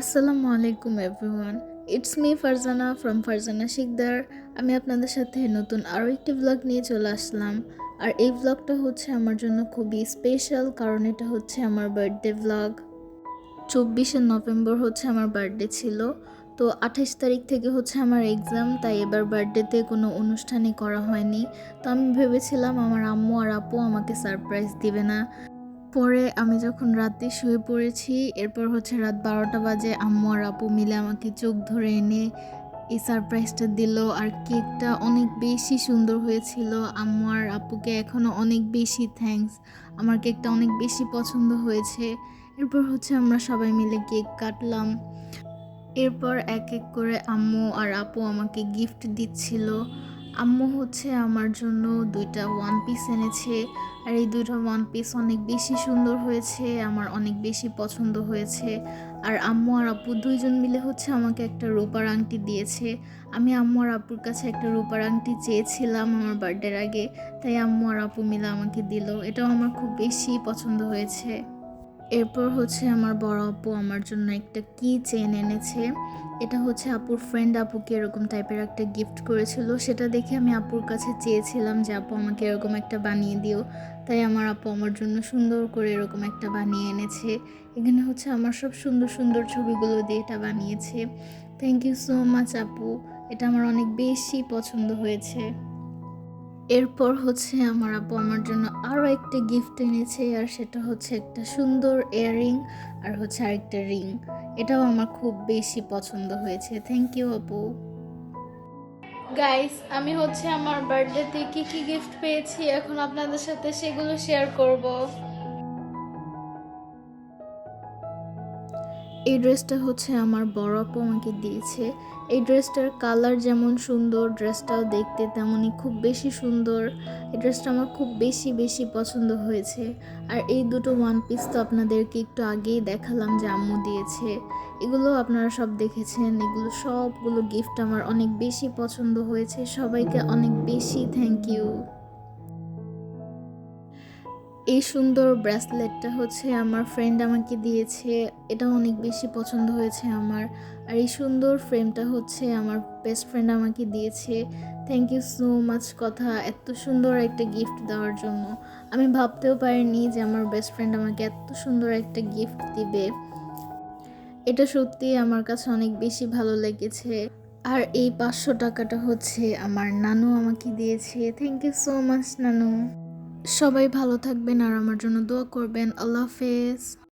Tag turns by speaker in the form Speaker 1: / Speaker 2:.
Speaker 1: আসসালামু আলাইকুম everyone. It's me Farzana from Farzana Shikdar আমি আপনাদের সাথে নতুন আরও একটি ব্লগ নিয়ে চলে আসলাম। আর এই ব্লগটা হচ্ছে আমার জন্য খুবই স্পেশাল কারণ এটা হচ্ছে আমার বার্থডে ব্লগ চব্বিশে নভেম্বর হচ্ছে আমার বার্থডে ছিল। তো আঠাশ তারিখ থেকে হচ্ছে আমার এক্সাম তাই এবার বার্থডেতে কোনো অনুষ্ঠানই করা হয়নি। তো আমি ভেবেছিলাম আমার আম্মু আর আপু আমাকে সারপ্রাইজ দিবে না। পরে আমি যখন রাতে শুয়ে পড়েছি, এরপর হচ্ছে রাত বারোটা বাজে, আম্মু আর আপু মিলে আমাকে চোখ ধরে এনে এই সারপ্রাইজটা দিল। আর কেকটা অনেক বেশি সুন্দর হয়েছিল। আম্মু আর আপুকে এখনও অনেক বেশি থ্যাঙ্কস আমার কেকটা অনেক বেশি পছন্দ হয়েছে। এরপর হচ্ছে আমরা সবাই মিলে কেক কাটলাম। এরপর এক এক করে আম্মু আর আপু আমাকে গিফট দিচ্ছিল। আম্মু হচ্ছে আমার জন্য দুইটা ওয়ান পিস এনেছে। আর এই দুইটা ওয়ান পিস অনেক বেশি সুন্দর হয়েছে, আমার অনেক বেশি পছন্দ হয়েছে। আর আম্মু আর আপু দুইজন মিলে হচ্ছে আমাকে একটা রূপার আংটি দিয়েছে। আমি আম্মু আর আপুর কাছে একটা রূপার আংটি চেয়েছিলাম আমার বার্থডের আগে, তাই আম্মু আর আপু মিলে আমাকে দিল। এটাও আমার খুব বেশি পছন্দ হয়েছে। এরপর হচ্ছে আমার বড় আপু আমার জন্য একটা কি চেন এনেছে। এটা হচ্ছে আপুর ফ্রেন্ড আপুকে এরকম টাইপের একটা গিফট করেছিল। সেটা দেখে আমি আপুর কাছে চেয়েছিলাম যে, আপু, আমাকে এরকম একটা বানিয়ে দিও। তাই আমার আপু আমার জন্য সুন্দর করে এরকম একটা বানিয়ে এনেছে। এখানে হচ্ছে আমার সব সুন্দর সুন্দর ছবিগুলো দিয়ে এটা বানিয়েছে। থ্যাংক ইউ সো মাচ আপু। এটা আমার অনেক বেশি পছন্দ হয়েছে। এরপর হচ্ছে আমার আপু আমার জন্য আরও একটা গিফট এনেছে, আর সেটা হচ্ছে একটা সুন্দর ইয়াররিং আর হচ্ছে আরেকটা রিং এটাও আমার খুব বেশি পছন্দ হয়েছে। থ্যাংক ইউ আপু। গাইস আমি হচ্ছে আমার বার্থডেতে কী কী গিফট পেয়েছি, এখন আপনাদের সাথে সেগুলো শেয়ার করব। এই ড্রেসটা হচ্ছে আমার বড় আপু আমাকে দিয়েছে। এই ড্রেসটার কালার যেমন সুন্দর, ড্রেসটাও দেখতে তেমনই খুব বেশি সুন্দর। এই ড্রেসটা আমার খুব বেশি বেশি পছন্দ হয়েছে। আর এই দুটো ওয়ান পিস তো আপনাদেরকে একটু আগেই দেখালাম যে আম্মু দিয়েছে। এগুলো আপনারা সব দেখেছেন, এগুলো সবগুলো গিফট আমার অনেক বেশি পছন্দ হয়েছে। সবাইকে অনেক বেশি থ্যাংক ইউ এই সুন্দর ব্রেসলেটটা হচ্ছে আমার ফ্রেন্ড আমাকে দিয়েছে। এটা অনেক বেশি পছন্দ হয়েছে আমার। আর এই সুন্দর ফ্রেমটা হচ্ছে আমার বেস্ট ফ্রেন্ড আমাকে দিয়েছে। থ্যাংক ইউ সো মাচ কথা এত সুন্দর একটা গিফট দেওয়ার জন্য। আমি ভাবতেও পারিনি যে আমার বেস্ট ফ্রেন্ড আমাকে এত সুন্দর একটা গিফট দিবে। এটা সত্যি আমার কাছে অনেক বেশি ভালো লেগেছে। আর এই পাঁচশো টাকাটা হচ্ছে আমার নানু আমাকে দিয়েছে। থ্যাংক ইউ সো মাচ নানু। সবাই ভালো থাকবেন আর আমার জন্য দোয়া করবেন। আল্লাহ হাফেজ।